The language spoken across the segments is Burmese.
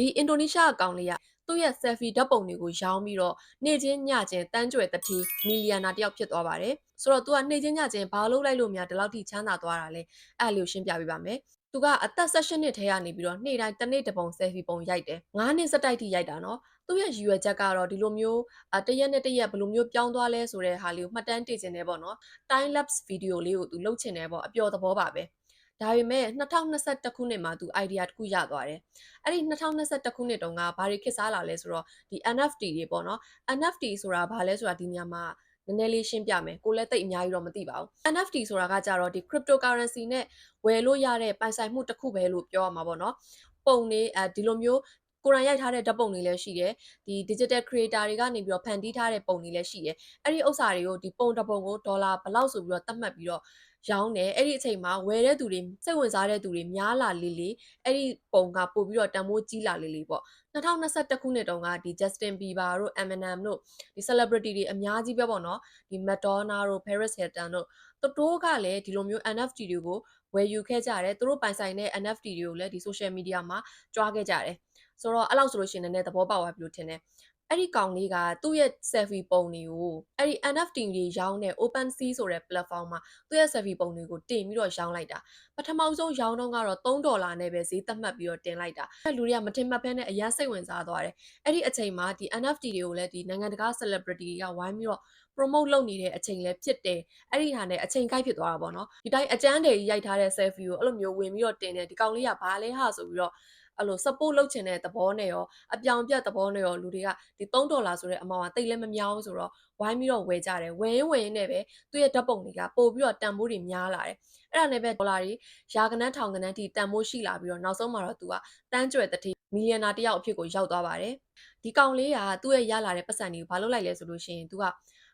ဒီအင်ဒိုနီးရှားအကောင်လေးကသူ့ရဲ့ selfie ဓာတ်ပုံတွေကိုရောင်းပြီးတော့နေ့ချင်းညချင်းတန်းကြွယ်တတိမီလီယံနာတစ်ယောက်ဖြစ်သွားပါတယ်ဆိုတော့ तू ကနေ့ချင်းညချင်းဘာလို့လိုက်လို့များဒီလောက်ထိချမ်းသာသွားတာလဲအဲ့လိုရှင်းပြပေးပါမယ်သူကအသက်16နှစ်ထဲကနေပြီးတော့နေ့တိုင်းတစ်နေ့တစ်ပုံ selfie ပုံရိုက်တယ်9နှစ်စက်တိုက်ထိရိုက်တာနော်သူ့ရဲ့ရည်ရွယ်ချက်ကတော့ဒီလိုမျိုးအတရက်နဲ့တရက်ဘယ်လိုမျိုးပြောင်းသွားလဲဆိုတဲ့ဟာလေးကိုမှတ်တမ်းတင်ခြင်းနဲ့ပေါ့နော် time lapse video လေးကိုသူလုပ်ချင်တယ်ပေါ့အပျော်သဘောပါပဲ ဒါပေမဲ့2021ခုနှစ်မှာသူ idea တစ်ခုရသွားတယ်အဲ့ဒီ2021ခုနှစ်တုန်းကဘာတွေခေတ်စားလာလဲဆိုတော့ဒီ NFT တွေပေါ့နော် NFT ဆိုတာဘာလဲဆိုတာဒီညမှာနည်းနည်းလေးရှင်းပြမယ်ကိုလည်းတိတ်အများကြီးတော့မသိပါဘူး NFT ဆိုတာကကြတော့ဒီ cryptocurrency နဲ့ဝယ်လို့ရတဲ့ပိုင်ဆိုင်မှုတစ်ခုပဲလို့ပြောရမှာပေါ့နော်ပုံနေအဲဒီလိုမျိုး ကိုရိုင်းရိုက်ထားတဲ့ဓာတ်ပုံတွေလည်းရှိတယ်ဒီ digital creator တွေကနေပြီးတော့ဖန်တီးထားတဲ့ပုံတွေလည်းရှိတယ်အဲ့ဒီဥစ္စာတွေကိုဒီပုံတစ်ပုံကိုဒေါ်လာဘယ်လောက်ဆိုပြီးတော့သတ်မှတ်ပြီးတော့ရောင်းတယ်အဲ့ဒီအချိန်မှာဝယ်တဲ့သူတွေစိတ်ဝင်စားတဲ့သူတွေများလာလေးလေးအဲ့ဒီပုံကပို့ပြီးတော့တန်ဖိုးကြီးလာလေးလေးပေါ့2021ခုနှစ်တုန်းကဒီ Justin Bieber တို့ Eminem တို့ဒီ celebrity တွေအများကြီးပဲပေါ့နော်ဒီ Madonna တို့ Paris Hilton တို့သူတို့ကလည်းဒီလိုမျိုး NFT တွေကိုဝယ်ယူခဲ့ကြတယ်သူတို့ပိုင်ဆိုင်တဲ့ NFT တွေကိုလည်းဒီ social media မှာကြွားခဲ့ကြတယ် ဆိုတော့အဲ့လောက်ဆိုလို့ရှိရင်လည်းသဘောပေါက်သွားပြီလို့ထင်တယ်အဲ့ဒီကောင်လေးကသူ့ရဲ့ selfie ပုံတွေကိုအဲ့ဒီ NFT တွေရောင်းတဲ့ OpenSea ဆိုတဲ့ platform မှာသူ့ရဲ့ selfie ပုံတွေကိုတင်ပြီးတော့ရောင်းလိုက်တာပထမဆုံးရောင်းတော့ကတော့3ဒေါ်လာနဲ့ပဲဈေးသတ်မှတ်ပြီးတော့တင်လိုက်တာအဲ့လူတွေကမတင်မှတ်ဖဲနဲ့အရင်စိတ်ဝင်စားသွားတယ်အဲ့ဒီအချိန်မှာဒီ NFT တွေကိုလည်းဒီနိုင်ငံတကာ celebrity တွေကဝိုင်းပြီးတော့ promote လုပ်နေတဲ့အချိန်လည်းဖြစ်တယ်အဲ့ဒီဟာနဲ့အချိန်ကိုက်ဖြစ်သွားတာပေါ့နော်ဒီတိုင်းအကျန်းတယ်ကြီးရိုက်ထားတဲ့ selfie ကိုအဲ့လိုမျိုးဝင်ပြီးတော့တင်တယ်ဒီကောင်လေးကဘာလဲဟာဆိုပြီးတော့ အဲ့လို support လုပ်ချင်တဲ့သဘောနဲ့ရောအပြောင်ပြတ်သဘောနဲ့ရောလူတွေကဒီ3ဒေါ်လာဆိုတဲ့အမောင်ကတိတ်လည်းမများဘူးဆိုတော့ဝိုင်းပြီးတော့ဝယ်ကြတယ်ဝယ်ရင်ဝယ်ရင်နဲ့ပဲသူ့ရဲ့ဓာတ်ပုံတွေကပို့ပြီးတော့တန်ဖိုးတွေများလာတယ်အဲ့ဒါနဲ့ပဲဒေါ်လာတွေရာကနန်းထောင်ကနန်းထိတန်ဖိုးရှိလာပြီးတော့နောက်ဆုံးမှာတော့သူကတန်းကြွယ်တတိမီလီယံနာတယောက်အဖြစ်ကိုရောက်သွားပါတယ်ဒီကောင်လေးကသူ့ရဲ့ရလာတဲ့ပတ်စံတွေကိုဘာလုပ်လိုက်လဲဆိုလို့ရှိရင်သူက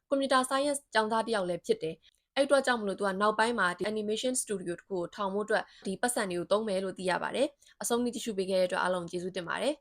computer science ကျောင်းသားတစ်ယောက်လည်းဖြစ်တယ် အဲ့အတွက်ကြောင့်မလို့သူကနောက်ပိုင်းမှာဒီ animation studio တခုကိုထောင်ဖို့အတွက်ဒီပတ်စံတွေကိုသုံးမယ်လို့သိရပါတယ်အဆုံးထိကြည့်ရှုပေးခဲ့တဲ့အတွက်အားလုံးကျေးဇူးတင်ပါတယ်